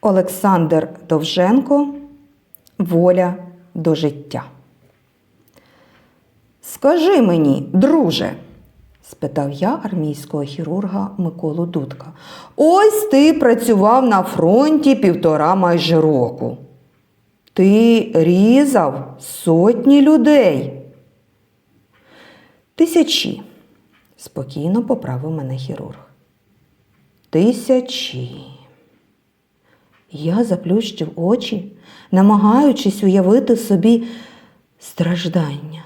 Олександр Довженко Воля до життя. Скажи мені, друже, спитав я армійського хірурга Миколу Дудка. Ось ти працював на фронті півтора майже року. Ти різав сотні людей. Тисячі, спокійно поправив мене хірург. Тисячі. Я заплющив очі, намагаючись уявити собі страждання.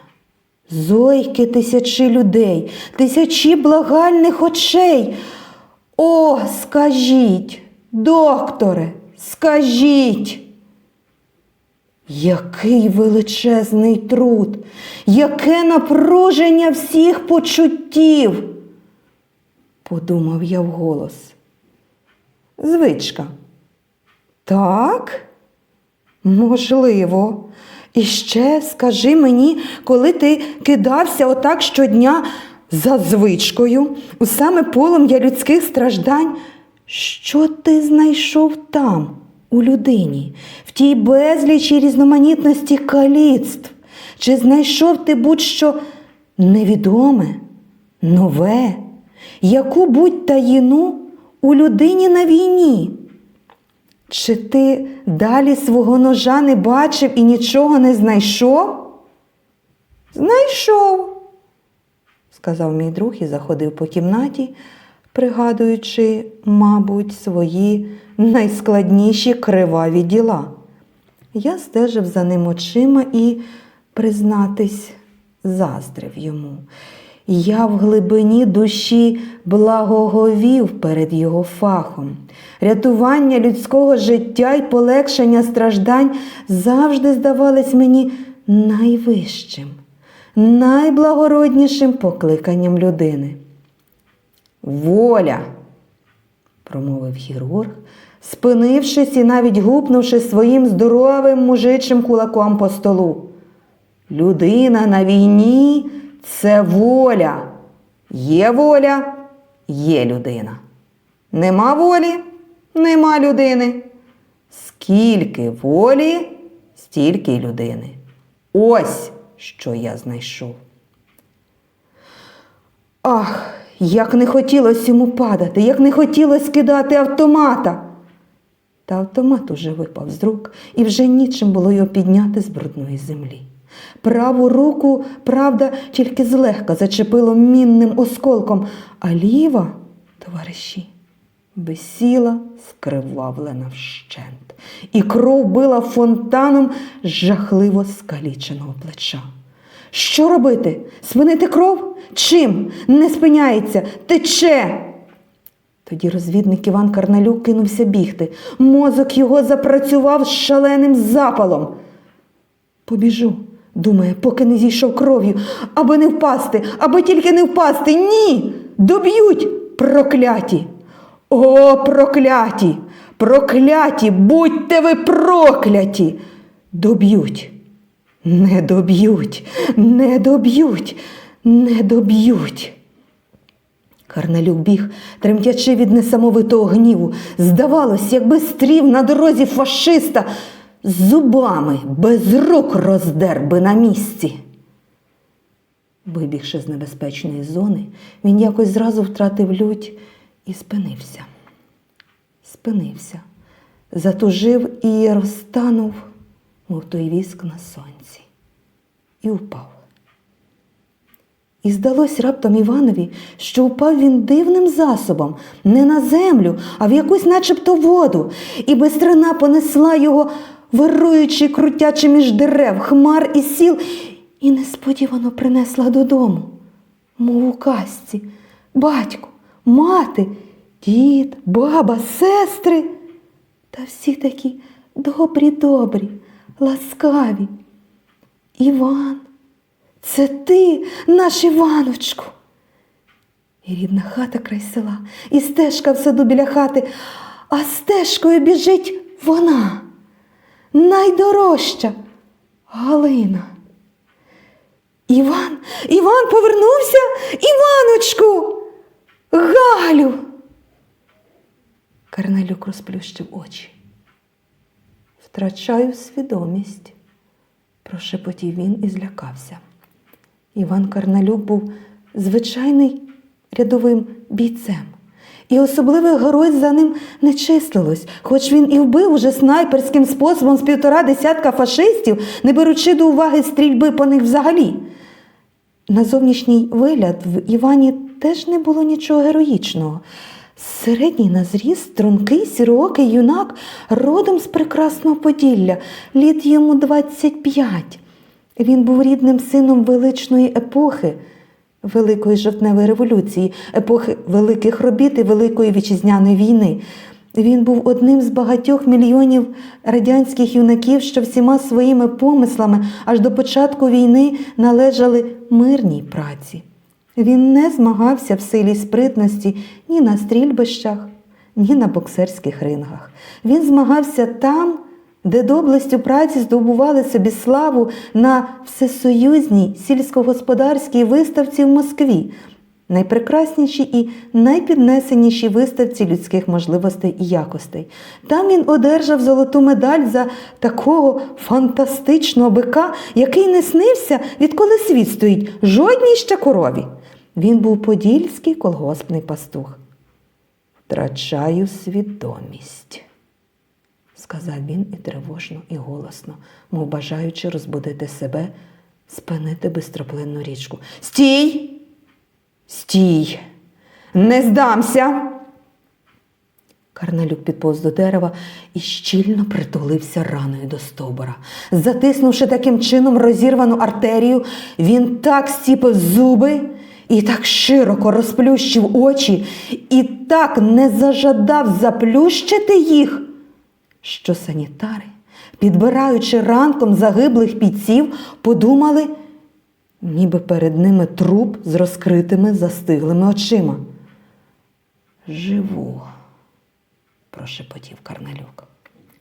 Зойки тисячі людей, тисячі благальних очей. О, скажіть, докторе, скажіть. Який величезний труд, яке напруження всіх почуттів, подумав я вголос. Звичка. Так? Можливо. І ще скажи мені, коли ти кидався отак щодня за звичкою у саме полум'я людських страждань, що ти знайшов там, у людині, в тій безлічі різноманітності каліцтв? Чи знайшов ти будь-що невідоме, нове, яку будь таїну у людині на війні? Чи ти далі свого ножа не бачив і нічого не знайшов? Знайшов, сказав мій друг і заходив по кімнаті, пригадуючи, мабуть, свої найскладніші криваві діла. Я стежив за ним очима і, признатись, заздрив йому. Я в глибині душі благоговів перед його фахом. Рятування людського життя і полегшення страждань завжди здавались мені найвищим, найблагороднішим покликанням людини. Воля, промовив хірург, спинившись і навіть гупнувши своїм здоровим мужичим кулаком по столу. Людина на війні це воля. Є воля, є людина. Нема волі, нема людини. Скільки волі, стільки людини. Ось що я знайшов. Ах, як не хотілося йому падати, як не хотілося кидати автомата. Та автомат уже випав з рук, і вже нічим було його підняти з брудної землі. Праву руку, правда, тільки злегка зачепило мінним осколком, а ліва, товариші, висіла скривавлена вщент, і кров била фонтаном з жахливо скаліченого плеча. Що робити? Спинити кров? Чим? Не спиняється, тече. Тоді розвідник Іван Карналюк кинувся бігти. Мозок його запрацював з шаленим запалом. Побіжу, думає, поки не зійшов кров'ю, аби не впасти, аби тільки не впасти. Ні. Доб'ють прокляті. О, прокляті! Прокляті! Будьте ви прокляті! Доб'ють. Не доб'ють, не доб'ють, не доб'ють. Карналюк біг, тремтячи від несамовитого гніву. Здавалось, якби стрів на дорозі фашиста зубами без рук роздер би на місці. Вибігши з небезпечної зони, він якось зразу втратив лють і спинився. Спинився, затужив і розтанув, мов той віск на сонці, і упав. І здалось раптом Іванові, що впав він дивним засобом, не на землю, а в якусь начебто воду, і бистрина понесла його, вируючи, крутячи між дерев, хмар і сіл, і несподівано принесла додому, мов у казці, батько, мати, дід, баба, сестри. Та всі такі добрі, добрі, ласкаві. Іван. Це ти, наш Іваночку. І рідна хата край села, і стежка в саду біля хати, а стежкою біжить вона, найдорожча Галина. Іван, Іван повернувся, Іваночку, Галю. Карналюк розплющив очі. Втрачаю свідомість, прошепотів він і злякався. Іван Карналюк був звичайний рядовим бійцем. І особливих герой за ним не числилось, хоч він і вбив уже снайперським способом з півтора десятка фашистів, не беручи до уваги стрільби по них взагалі. На зовнішній вигляд в Івані теж не було нічого героїчного. Середній на зріст, стрункий, сіроокий юнак, родом з прекрасного Поділля, літ йому 25. Він був рідним сином величної епохи, Великої жовтневої революції, епохи великих робіт і Великої вітчизняної війни. Він був одним з багатьох мільйонів радянських юнаків, що всіма своїми помислами аж до початку війни належали мирній праці. Він не змагався в силі спритності ні на стрільбищах, ні на боксерських рингах. Він змагався там, де доблестю праці здобували собі славу на всесоюзній сільськогосподарській виставці в Москві, найпрекраснішій і найпіднесенішій виставці людських можливостей і якостей. Там він одержав золоту медаль за такого фантастичного бика, який не снився, відколи світ стоїть жодній ще корові. Він був подільський колгоспний пастух. Втрачаю свідомість, сказав він і тривожно, і голосно, мов бажаючи розбудити себе, спинити бистроплинну річку. Стій! Стій! Не здамся! Карналюк підповз до дерева і щільно притулився раною до стовбура. Затиснувши таким чином розірвану артерію, він так стіпив зуби і так широко розплющив очі, і так не зажадав заплющити їх, що санітари, підбираючи ранком загиблих бійців, подумали, ніби перед ними труп з розкритими застиглими очима. Живу прошепотів Карналюк.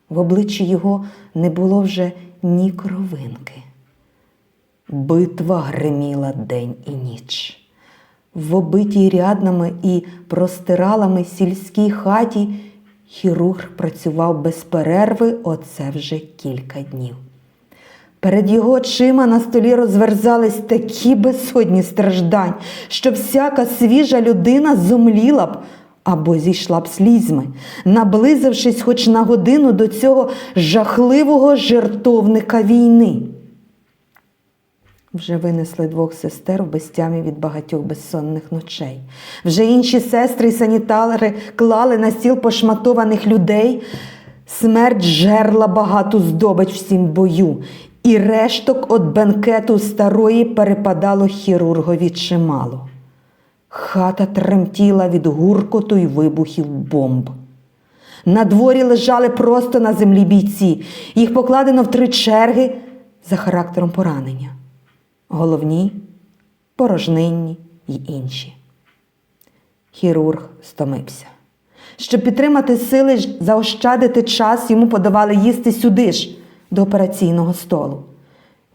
В обличчі його не було вже ні кровинки. Битва гриміла день і ніч. В обитій ряднами і простиралами сільській хаті хірург працював без перерви оце вже кілька днів. Перед його очима на столі розверзались такі безсодні страждань, що всяка свіжа людина зомліла б або зійшла б слізьми, наблизившись хоч на годину до цього жахливого жертовника війни. Вже винесли двох сестер в безтямі від багатьох безсонних ночей. Вже інші сестри і санітари клали на стіл пошматованих людей. Смерть жерла багату здобич всім бою, і решток от бенкету старої перепадало хірургові чимало. Хата тремтіла від гуркоту й вибухів бомб. На дворі лежали просто на землі бійці. Їх покладено в три черги за характером поранення. Головні, порожнинні й інші. Хірург стомився. Щоб підтримати сили, заощадити час, йому подавали їсти сюди ж, до операційного столу.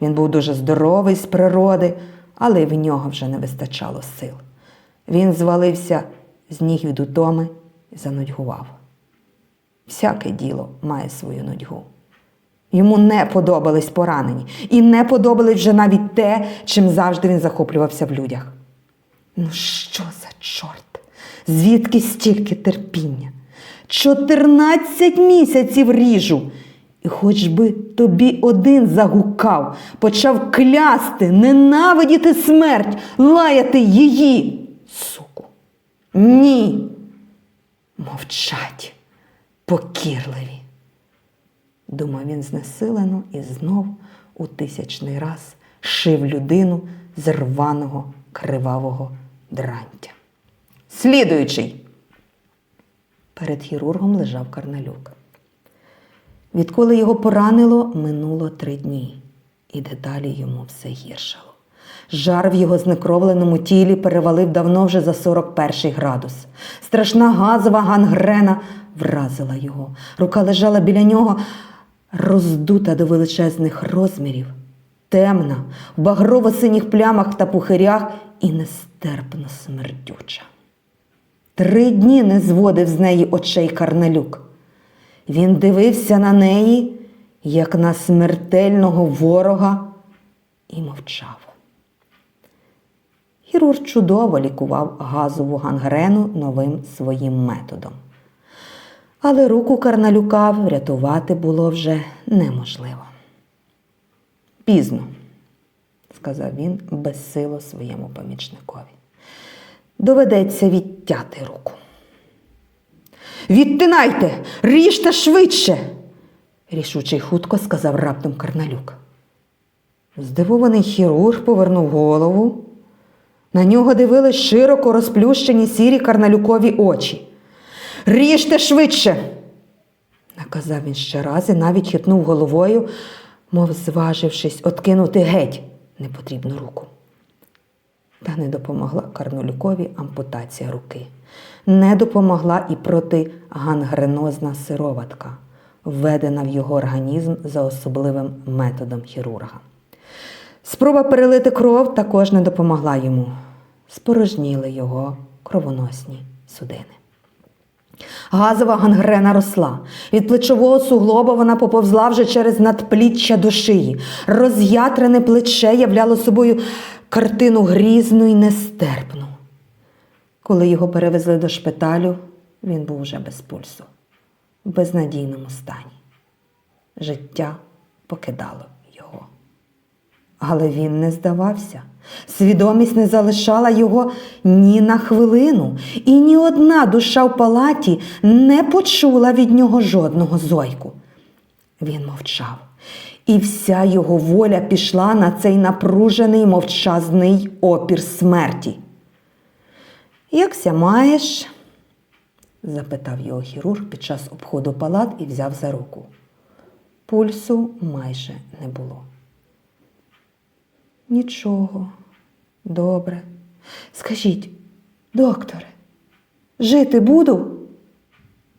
Він був дуже здоровий з природи, але й в нього вже не вистачало сил. Він звалився з ніг від утоми і занудьгував. Всяке діло має свою нудьгу. Йому не подобались поранені, і не подобалось вже навіть те, чим завжди він захоплювався в людях. Ну, що за чорт? Звідки стільки терпіння? Чотирнадцять місяців ріжу. І хоч би тобі один загукав, почав клясти, ненавидіти смерть, лаяти її, суку. Ні. Мовчать, покірливі. Думав він знесилено і знов у тисячний раз шив людину з рваного кривавого дрантя. Слідуючий. Перед хірургом лежав Карналюк. Відколи його поранило, минуло три дні, і дедалі йому все гіршало. Жар в його знекровленому тілі перевалив давно вже за 41 градус. Страшна газова гангрена вразила його. Рука лежала біля нього, роздута до величезних розмірів, темна, в багрово-синіх плямах та пухирях і нестерпно смердюча. Три дні не зводив з неї очей Карналюк. Він дивився на неї як на смертельного ворога, і мовчав. Хірург чудово лікував газову гангрену новим своїм методом. Але руку Карналюка врятувати було вже неможливо. Пізно, сказав він безсило своєму помічникові. Доведеться відтяти руку. Відтинайте, ріжте швидше, рішуче й хутко сказав раптом Карналюк. Здивований хірург повернув голову. На нього дивились широко розплющені сірі карналюкові очі. Ріжте швидше, наказав він ще раз і навіть хитнув головою, мов зважившись откинути геть непотрібну руку. Та не допомогла Карналюкові ампутація руки. Не допомогла і протигангренозна сироватка, введена в його організм за особливим методом хірурга. Спроба перелити кров також не допомогла йому. Спорожніли його кровоносні судини. Газова гангрена росла. Від плечового суглоба вона поповзла вже через надпліччя до шиї. Роз'ятрене плече являло собою картину грізну і нестерпну. Коли його перевезли до шпиталю, він був вже без пульсу, в безнадійному стані. Життя покидало його. Але він не здавався. Свідомість не залишала його ні на хвилину, і ні одна душа в палаті не почула від нього жодного зойку. Він мовчав, і вся його воля пішла на цей напружений мовчазний опір смерті. Якся маєш? запитав його хірург під час обходу палат і взяв за руку. Пульсу майже не було. Нічого. Добре. Скажіть, докторе, жити буду?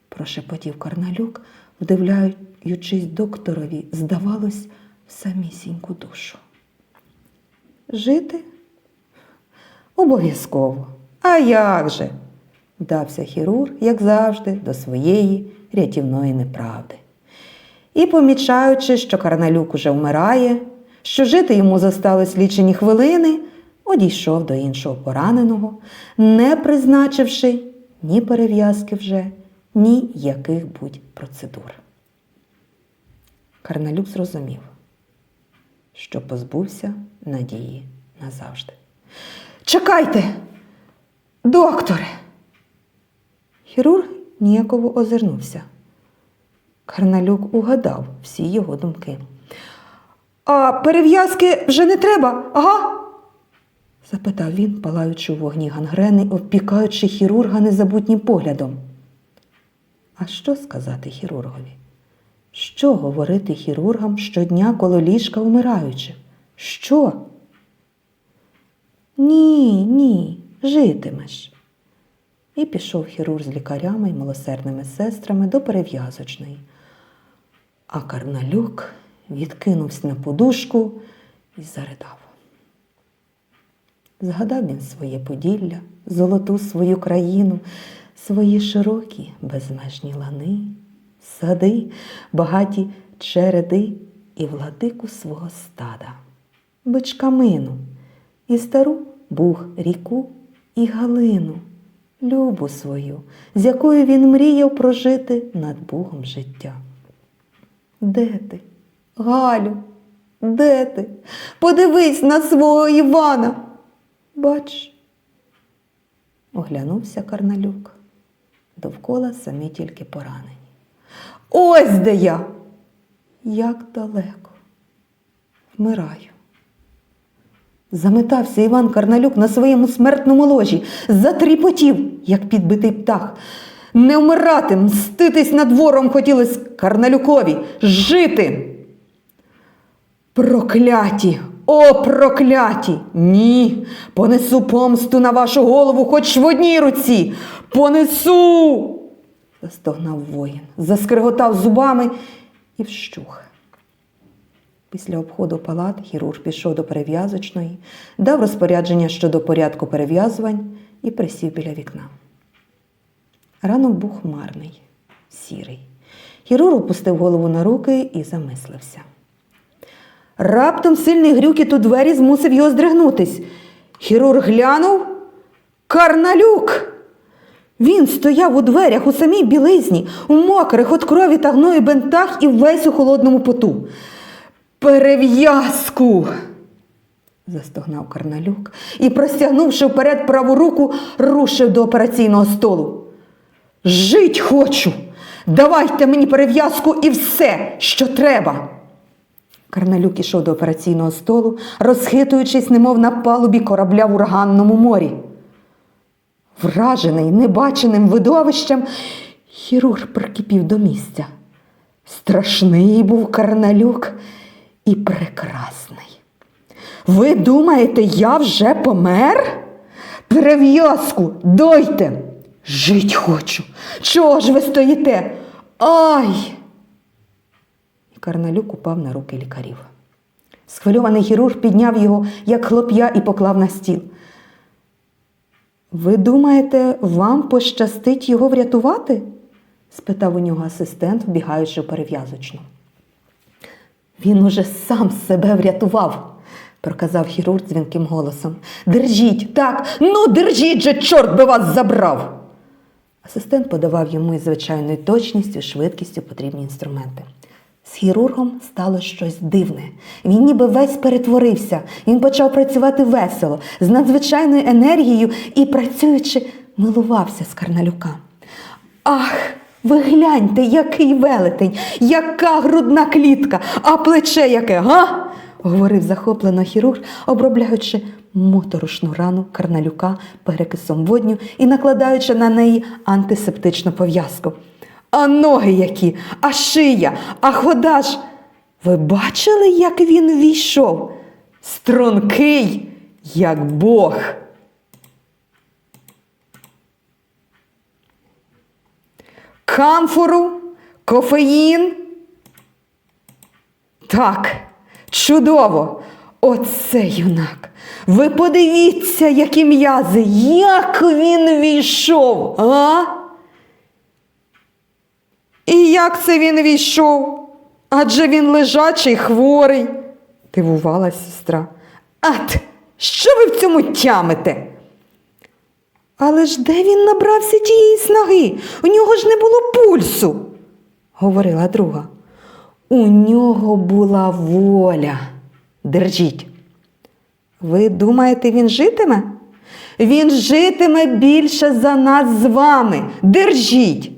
прошепотів Карналюк, вдивляючись докторові, здавалось, в самісіньку душу. Жити? Обов'язково. А як же? Вдався хірург, як завжди, до своєї рятівної неправди. І, помічаючи, що Карналюк уже вмирає, що жити йому зостались лічені хвилини, одійшов до іншого пораненого, не призначивши ні перев'язки вже, ні яких будь процедур. Карналюк зрозумів, що позбувся надії назавжди. Чекайте, докторе! Хірург ніяково озирнувся. Карналюк угадав всі його думки. А перев'язки вже не треба, ага? запитав він, палаючи у вогні гангрени, обпікаючи хірурга незабутнім поглядом. А що сказати хірургові? Що говорити хірургам щодня коло ліжка вмираючи? Що? Ні, ні, житимеш. І пішов хірург з лікарями й милосердними сестрами до перев'язочної. А Карналюк відкинувся на подушку і заридав. Згадав він своє Поділля, золоту свою країну, свої широкі безмежні лани, сади, багаті череди і владику свого стада, бичкамину, і стару бух ріку і галину, любу свою, з якою він мріяв прожити над Богом життя. Де ти, Галю? Де ти? Подивись на свого Івана. Бач, оглянувся Карналюк. Довкола самі тільки поранені. Ось де я. Як далеко. Вмираю. Заметався Іван Карналюк на своєму смертному ложі, затріпотів, як підбитий птах. Не вмирати, мститись над вором хотілось Карналюкові, жити. Прокляті, о, прокляті! Ні, понесу помсту на вашу голову хоч в одній руці. Понесу. застогнав воїн, заскриготав зубами і вщух. Після обходу палат хірург пішов до перев'язочної, дав розпорядження щодо порядку перев'язувань і присів біля вікна. Ранок був хмарний, сірий. Хірург опустив голову на руки і замислився. Раптом сильний грюкіт у двері змусив його здригнутись. Хірург глянув Карналюк. Він стояв у дверях у самій білизні, у мокрих від крові та гною бентах і весь у холодному поту. Перев'язку. застогнав Карналюк і, простягнувши вперед праву руку, рушив до операційного столу. Жить хочу. Давайте мені перев'язку і все, що треба. Карналюк ішов до операційного столу, розхитуючись, немов на палубі корабля в ураганному морі. Вражений небаченим видовищем, хірург прикипів до місця. Страшний був Карналюк і прекрасний. Ви думаєте, я вже помер? Перев'язку дойте. Жить хочу. Чого ж ви стоїте? Ай! Карналюк упав на руки лікарів. Схвильований хірург підняв його, як хлоп'я, і поклав на стіл. Ви думаєте, вам пощастить його врятувати? спитав у нього асистент, вбігаючи в перев'язочну. Він уже сам себе врятував, проказав хірург дзвінким голосом. Держіть, так, ну держіть же, чорт би вас забрав. Асистент подавав йому із звичайною точністю, швидкістю потрібні інструменти. З хірургом стало щось дивне. Він ніби весь перетворився. Він почав працювати весело, з надзвичайною енергією і, працюючи, милувався з Карналюка. Ах, ви гляньте, який велетень, яка грудна клітка, а плече яке, га? говорив захоплено хірург, обробляючи моторошну рану Карналюка перекисом водню і накладаючи на неї антисептичну пов'язку. А ноги які, а шия, а хода ж. Ви бачили, як він війшов? Стрункий, як Бог. Камфору, кофеїн. Так, чудово. Оце юнак. Ви подивіться, які м'язи, як він війшов, а? І як це він війшов? Адже він лежачий, хворий, дивувалась сестра. Ат, що ви в цьому тямите? Але ж де він набрався тієї снаги? У нього ж не було пульсу, говорила друга. У нього була воля. Держіть. Ви думаєте, він житиме? Він житиме більше за нас з вами. Держіть.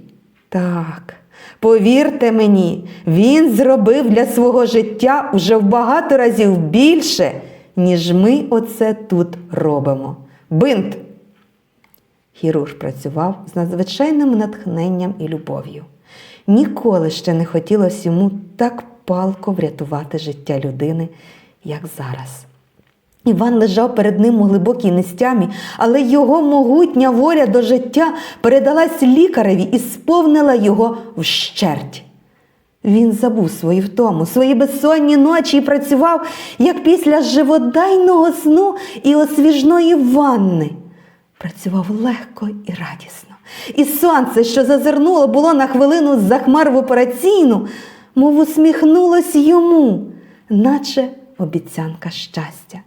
Так, повірте мені, він зробив для свого життя уже в багато разів більше, ніж ми оце тут робимо. Бинт. Хірург працював з надзвичайним натхненням і любов'ю. Ніколи ще не хотілося йому так палко врятувати життя людини, як зараз. Іван лежав перед ним у глибокій нестямі, але його могутня воля до життя передалась лікареві і сповнила його вщерть. Він забув свою втому, свої безсонні ночі і працював, як після живодайного сну і освіжної ванни. Працював легко і радісно. І сонце, що зазирнуло, було на хвилину з-за в операційну, мов усміхнулось йому, наче обіцянка щастя.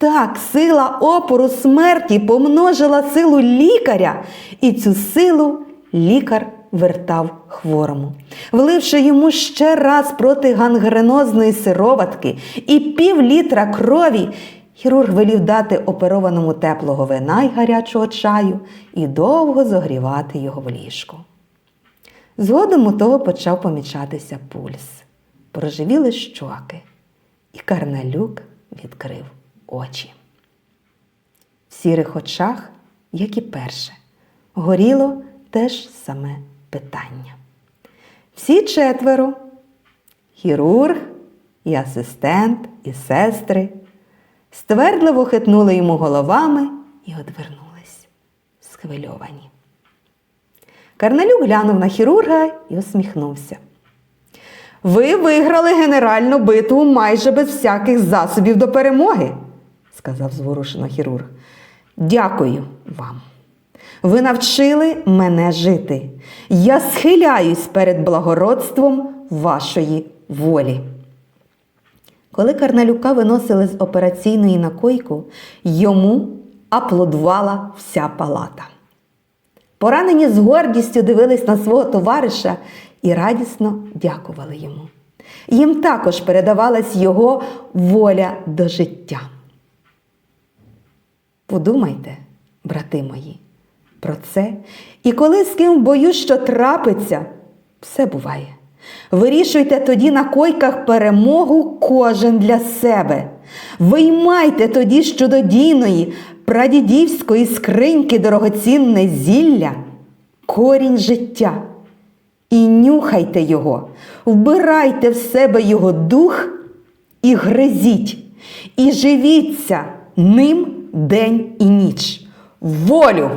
Так, сила опору смерті помножила силу лікаря, і цю силу лікар вертав хворому. Вливши йому ще раз проти гангренозної сироватки і пів літра крові, хірург велів дати оперованому теплого вина й гарячого чаю і довго зогрівати його в ліжку. Згодом у того почав помічатися пульс, проживіли щоки, і Карналюк відкрив очі. В сірих очах, як і перше, горіло теж саме питання. Всі четверо хірург, і асистент, і сестри ствердливо хитнули йому головами і одвернулись, схвильовані. Карналюк глянув на хірурга і усміхнувся. Ви виграли генеральну битву майже без всяких засобів до перемоги, сказав зворушено хірург. Дякую вам. Ви навчили мене жити. Я схиляюсь перед благородством вашої волі. Коли Карналюка виносили з операційної на койку, йому аплодувала вся палата. Поранені з гордістю дивились на свого товариша і радісно дякували йому. Їм також передавалась його воля до життя. Подумайте, брати мої, про це. І коли з ким в бою що трапиться, все буває. Вирішуйте тоді на койках перемогу кожен для себе. Виймайте тоді з чудодійної прадідівської скриньки дорогоцінне зілля, корінь життя. І нюхайте його, вбирайте в себе його дух і гризіть, і живіться ним день і ніч. Волю!